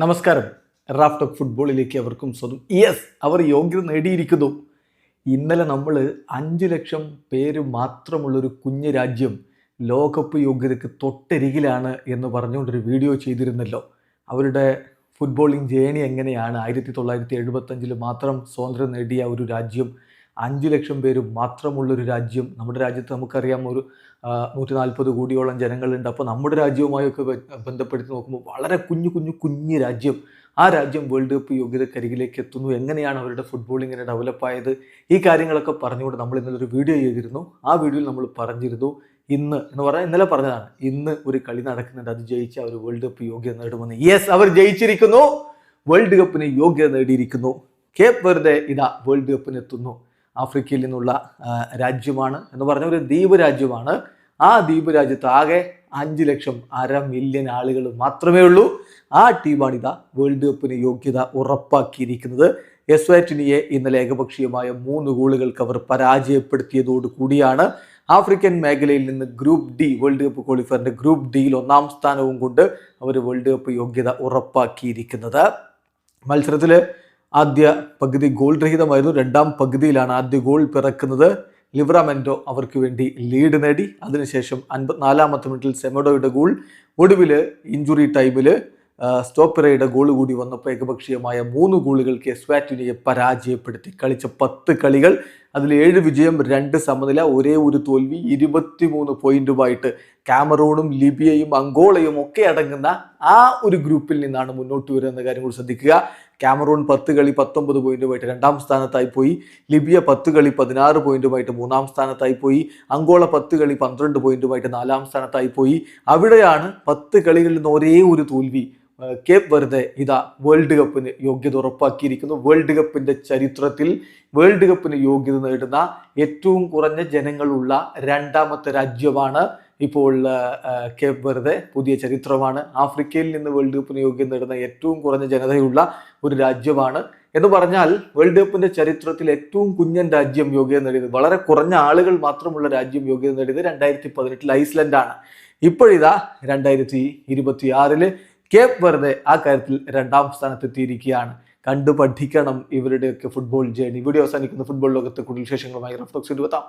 നമസ്കാരം. Raf talk ഫുട്ബോളിലേക്ക് അവർക്കും സ്വന്തം. യെസ് അവർ യോഗ്യത നേടിയിരിക്കുന്നു. ഇന്നലെ നമ്മൾ അഞ്ച് ലക്ഷം പേര് മാത്രമുള്ളൊരു കുഞ്ഞ് രാജ്യം ലോകകപ്പ് യോഗ്യതയ്ക്ക് തൊട്ടരികിലാണ് എന്ന് പറഞ്ഞുകൊണ്ടൊരു വീഡിയോ ചെയ്തിരുന്നല്ലോ. അവരുടെ ഫുട്ബോളിംഗ് ജേണി എങ്ങനെയാണ്? ആയിരത്തി തൊള്ളായിരത്തി എഴുപത്തഞ്ചിൽ മാത്രം സ്വാതന്ത്ര്യം നേടിയ ഒരു രാജ്യം അഞ്ച് ലക്ഷം പേര് മാത്രമുള്ളൊരു രാജ്യം. നമ്മുടെ രാജ്യത്ത് നമുക്കറിയാം ഒരു നൂറ്റി നാൽപ്പത് കോടിയോളം ജനങ്ങളുണ്ട്. അപ്പോൾ നമ്മുടെ രാജ്യവുമായൊക്കെ ബന്ധപ്പെടുത്തി നോക്കുമ്പോൾ വളരെ കുഞ്ഞു കുഞ്ഞു കുഞ്ഞു രാജ്യം. ആ രാജ്യം വേൾഡ് കപ്പ് യോഗ്യതക്കരികിലേക്ക് എത്തുന്നു. എങ്ങനെയാണ് അവരുടെ ഫുട്ബോൾ ഇങ്ങനെ ഡെവലപ്പായത് ഈ കാര്യങ്ങളൊക്കെ പറഞ്ഞുകൊണ്ട് നമ്മൾ ഇന്നലെ ഒരു വീഡിയോ ചെയ്തിരുന്നു. ആ വീഡിയോയിൽ നമ്മൾ പറഞ്ഞിരുന്നു ഇന്ന് എന്ന് പറഞ്ഞാൽ ഇന്നലെ പറഞ്ഞതാണ് ഇന്ന് ഒരു കളി നടക്കുന്നുണ്ട്. അത് ജയിച്ച അവർ വേൾഡ് കപ്പ് യോഗ്യത നേടുമെന്ന്. യെസ് അവർ ജയിച്ചിരിക്കുന്നു. വേൾഡ് കപ്പിന് യോഗ്യത നേടിയിരിക്കുന്നു. കേപ്പ് വെറുതെ ഇതാ വേൾഡ് കപ്പിന് എത്തുന്നു. ആഫ്രിക്കയിൽ നിന്നുള്ള രാജ്യമാണ് എന്ന് പറഞ്ഞ ഒരു ദ്വീപ് രാജ്യമാണ്. ആ ദ്വീപ് രാജ്യത്ത് ആകെ അഞ്ച് ലക്ഷം അര മില്യൺ ആളുകൾ മാത്രമേ ഉള്ളൂ. ആ ടീമാണ് ഇതാ വേൾഡ് കപ്പിന് യോഗ്യത ഉറപ്പാക്കിയിരിക്കുന്നത്. എസ്വാറ്റിനിയെ ഇന്നലെ ഏകപക്ഷീയമായ മൂന്ന് ഗോളുകൾക്ക് അവർ പരാജയപ്പെടുത്തിയതോടു കൂടിയാണ് ആഫ്രിക്കൻ മേഖലയിൽ നിന്ന് ഗ്രൂപ്പ് ഡി വേൾഡ് കപ്പ് ക്വാളിഫയറിന്റെ ഗ്രൂപ്പ് ഡിയിൽ ഒന്നാം സ്ഥാനവും കൊണ്ട് അവർ വേൾഡ് കപ്പ് യോഗ്യത ഉറപ്പാക്കിയിരിക്കുന്നത്. മത്സരത്തിൽ ആദ്യ പകുതി ഗോൾ രഹിതമായിരുന്നു. രണ്ടാം പകുതിയിലാണ് ആദ്യ ഗോൾ പിറക്കുന്നത്. ലിവറാമെൻഡോ അവർക്ക് വേണ്ടി ലീഡ് നേടി. അതിനുശേഷം അൻപത്തിനാലാമത്തെ മിനിറ്റിൽ സെമഡോയുടെ ഗോൾ ഒടുവിൽ ഇഞ്ചുറി ടൈമിൽ സ്റ്റോപ്പറയുടെ ഗോൾ കൂടി വന്നപ്പോൾ ഏകപക്ഷീയമായ മൂന്ന് ഗോളുകൾക്ക് സ്വാറ്റിനിയെ പരാജയപ്പെടുത്തി. കളിച്ച പത്ത് കളികൾ അതിൽ ഏഴ് വിജയം രണ്ട് സമനില ഒരേ ഒരു തോൽവി ഇരുപത്തിമൂന്ന് പോയിന്റുമായിട്ട് കാമറൂണും ലിബിയയും അങ്കോളയും ഒക്കെ അടങ്ങുന്ന ആ ഒരു ഗ്രൂപ്പിൽ നിന്നാണ് മുന്നോട്ട് വരുന്ന കാര്യം കൂടി ശ്രദ്ധിക്കുക. കാമറൂൺ പത്ത് കളി പത്തൊമ്പത് പോയിന്റുമായിട്ട് രണ്ടാം സ്ഥാനത്തായി പോയി. ലിബിയ പത്ത് കളി പതിനാറ് പോയിന്റുമായിട്ട് മൂന്നാം സ്ഥാനത്തായി പോയി. അങ്കോള പത്ത് കളി പന്ത്രണ്ട് പോയിന്റുമായിട്ട് നാലാം സ്ഥാനത്തായി പോയി. അവിടെയാണ് പത്ത് കളികളിൽ നിന്ന് ഒരേ ഒരു തോൽവി കേപ്പ് വെറുതെ ഇതാ വേൾഡ് കപ്പിന് യോഗ്യത ഉറപ്പാക്കിയിരിക്കുന്നു. വേൾഡ് കപ്പിന്റെ ചരിത്രത്തിൽ വേൾഡ് കപ്പിന് യോഗ്യത നേടുന്ന ഏറ്റവും കുറഞ്ഞ ജനങ്ങളുള്ള രണ്ടാമത്തെ രാജ്യമാണ് ഇപ്പോൾ കേപ്പ് വെറുതെ പുതിയ ചരിത്രമാണ്. ആഫ്രിക്കയിൽ നിന്ന് വേൾഡ് കപ്പിന് യോഗ്യത നേടുന്ന ഏറ്റവും കുറഞ്ഞ ജനതയുള്ള ഒരു രാജ്യമാണ്. എന്ന് പറഞ്ഞാൽ വേൾഡ് കപ്പിന്റെ ചരിത്രത്തിൽ ഏറ്റവും കുഞ്ഞൻ രാജ്യം യോഗ്യത നേടിയത് വളരെ കുറഞ്ഞ ആളുകൾ മാത്രമുള്ള രാജ്യം യോഗ്യത നേടിയത് രണ്ടായിരത്തി പതിനെട്ടിൽ ഐസ്ലൻഡാണ്. ഇപ്പോഴിതാ രണ്ടായിരത്തി ഇരുപത്തി ആറിൽ കേപ്പ് വെറുതെ ആ കാര്യത്തിൽ രണ്ടാം സ്ഥാനത്തെത്തിയിരിക്കുകയാണ്. കണ്ടു പഠിക്കണം ഇവരുടെയൊക്കെ ഫുട്ബോൾ ജേണി വീഡിയോ അവസാനിക്കുന്ന ഫുട്ബോൾ ലോകത്തെ കൂടുതൽ വിശേഷങ്ങളുമായി റഫ്ലോക്സ് എത്താം